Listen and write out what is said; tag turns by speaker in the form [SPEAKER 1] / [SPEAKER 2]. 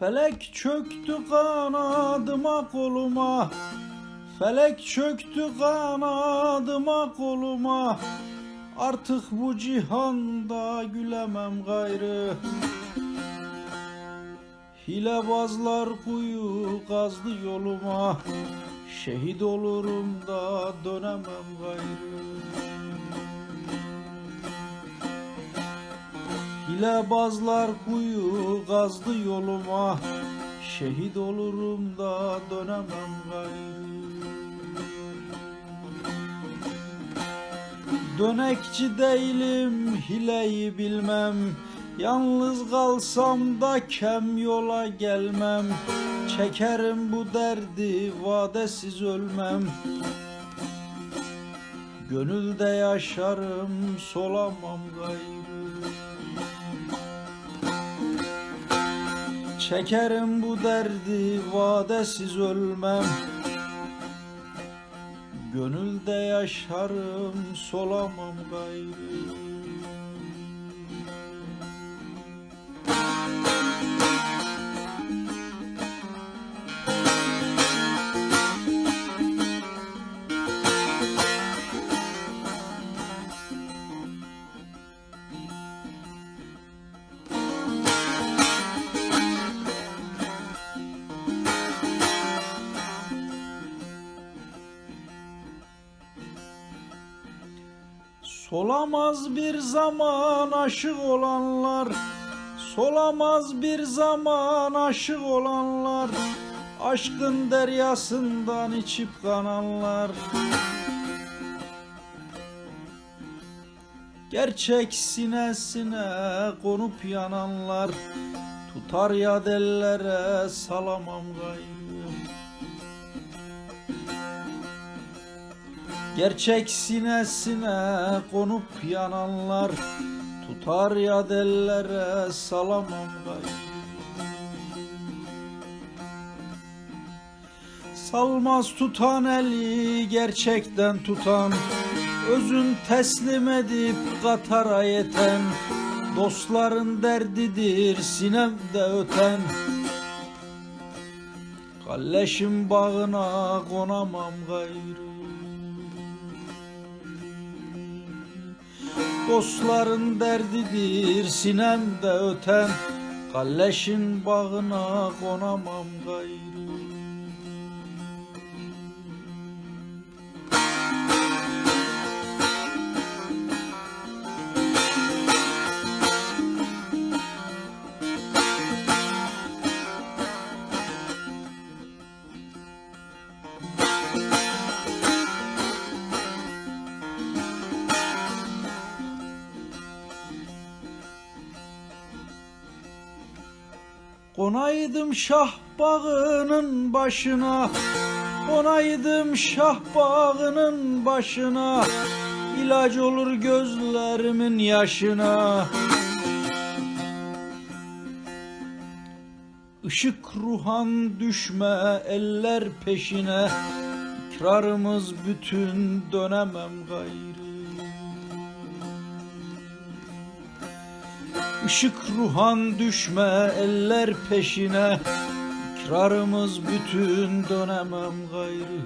[SPEAKER 1] Felek çöktü kanadıma koluma. Felek çöktü kanadıma koluma. Artık bu cihanda gülemem gayrı. Hilebazlar kuyu kazdı yoluma. Şehit olurum da dönemem gayrı Hilebazlar kuyu kazdı yoluma Şehit olurum da dönemem gayrı. Dönekçi değilim hileyi bilmem Yalnız kalsam da kem yola gelmem. Çekerim bu derdi vadesiz ölmem. Gönülde yaşarım solamam gayrı Çekerim bu derdi vadesiz ölmem. Gönülde yaşarım solamam gayrı Solamaz bir zaman aşık olanlar Solamaz bir zaman aşık olanlar Aşkın deryasından içip kananlar. Gerçek sinesine konup yananlar Tutar ya dellere salamam gayrı Gerçek sinesine konup yananlar Tutar ya dellere salamam gayrı Salmaz tutan eli gerçekten tutan Özün teslim edip katara yeten Dostların derdidir sinemde öten. Kalleşim bağına konamam gayrı Dostların derdidir sinemde öten Kalleşin bağına konamam gayrı Konaydım şah bağının başına. Konaydım şah bağının başına. İlaç olur gözlerimin yaşına. Işık ruhan düşme eller peşine. İkrarımız bütün dönemem gayrı Işık ruhan düşme eller peşine. İkrarımız bütün dönemem gayrı